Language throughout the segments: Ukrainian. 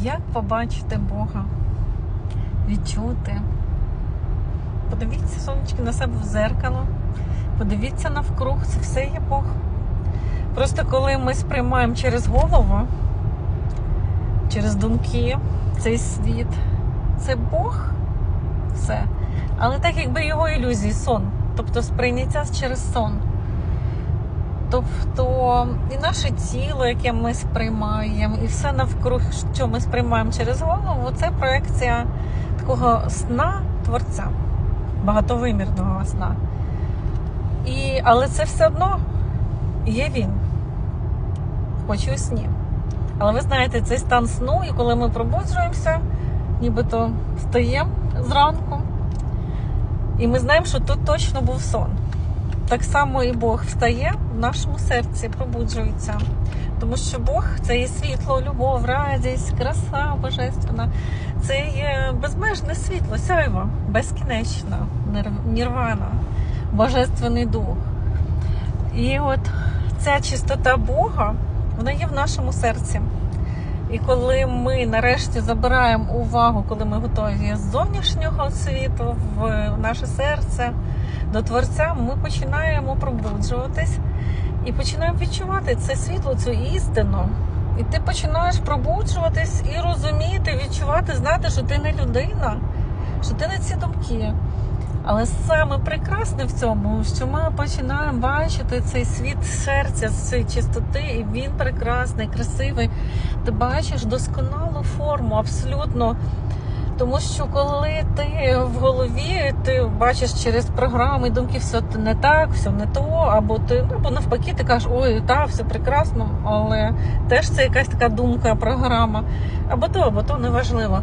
Як побачити Бога? Відчути? Подивіться, сонечки, на себе в зеркало. Подивіться навкруг, це все є Бог. Просто коли ми сприймаємо через голову, через думки цей світ, це Бог, все. Але так якби його ілюзії, сон. Тобто сприйняття через сон. Тобто і наше тіло, яке ми сприймаємо, і все навкруг, що ми сприймаємо через голову, це проекція такого сна творця, багатовимірного сна. І, але це все одно є він, хоч і у сні. Але ви знаєте, цей стан сну, і коли ми пробуджуємося, нібито встаємо зранку, і ми знаємо, що тут точно був сон. Так само і Бог встає в нашому серці, пробуджується. Тому що Бог це є світло, любов, радість, краса божественна. Це є безмежне світло, сяйво, безкінечно, нір- нірвана, божественний дух. І от ця чистота Бога, вона є в нашому серці. І коли ми нарешті забираємо увагу, коли ми готові з зовнішнього світу в наше серце до Творця, ми починаємо пробуджуватись і починаємо відчувати це світло, цю істину. І ти починаєш пробуджуватись і розуміти, відчувати, знати, що ти не людина, що ти не ці думки. Але саме прекрасне в цьому, що ми починаємо бачити цей світ серця з цієї чистоти, і він прекрасний, красивий. Ти бачиш досконалу форму, абсолютно. Тому що коли ти в голові, ти бачиш через програми, думки, все не так, все не то, або ти ну, або навпаки, ти кажеш, ой, та все прекрасно, але теж це якась така думка, програма, або то, або то неважливо.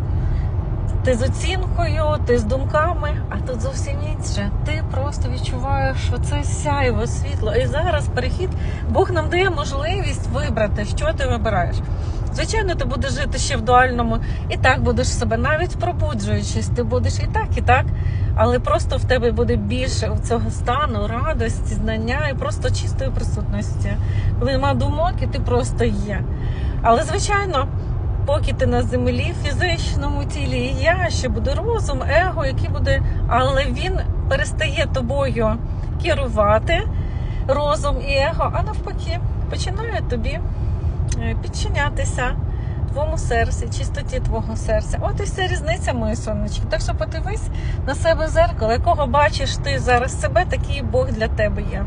Ти з оцінкою, ти з думками, а тут зовсім інше. Ти просто відчуваєш оце сяйво, світло. І зараз перехід Бог нам дає можливість вибрати, що ти вибираєш. Звичайно, ти будеш жити ще в дуальному, і так будеш себе, навіть пробуджуючись, ти будеш і так, і так. Але просто в тебе буде більше цього стану, радості, знання і просто чистої присутності. Коли нема думок, і ти просто є. Але звичайно поки ти на землі, в фізичному тілі, і я ще буде розум, его, який буде, але він перестає тобою керувати розум і его, а навпаки, починає тобі е, підчинятися твоєму серці, чистоті твого серця. От і вся різниця, моє сонечки. Так що подивись на себе в зеркало, якого бачиш ти зараз себе, такий Бог для тебе є.